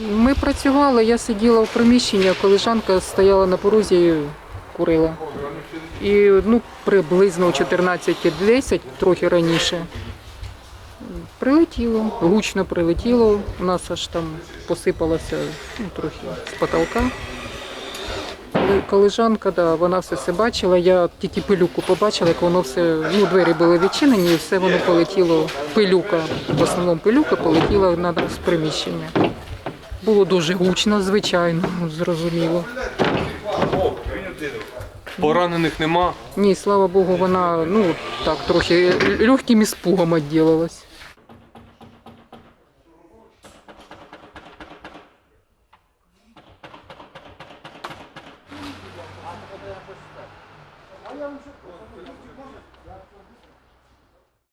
Ми працювали, я сиділа в приміщенні, а колежанка стояла на порозі курила. І ну, приблизно о 14.10, трохи раніше, прилетіло, гучно прилетіло. У нас аж там посипалося ну, трохи з потолка. Колежанка, да, вона все це бачила. Я тільки пилюку побачила, як воно все, ну, двері були відчинені, і все воно полетіло. Пилюка, в основному пилюка полетіла на нас приміщення. Було дуже гучно, звичайно, зрозуміло. Поранених нема? Ні, слава Богу, вона ну так трохи легким спугами відділилась. А я вам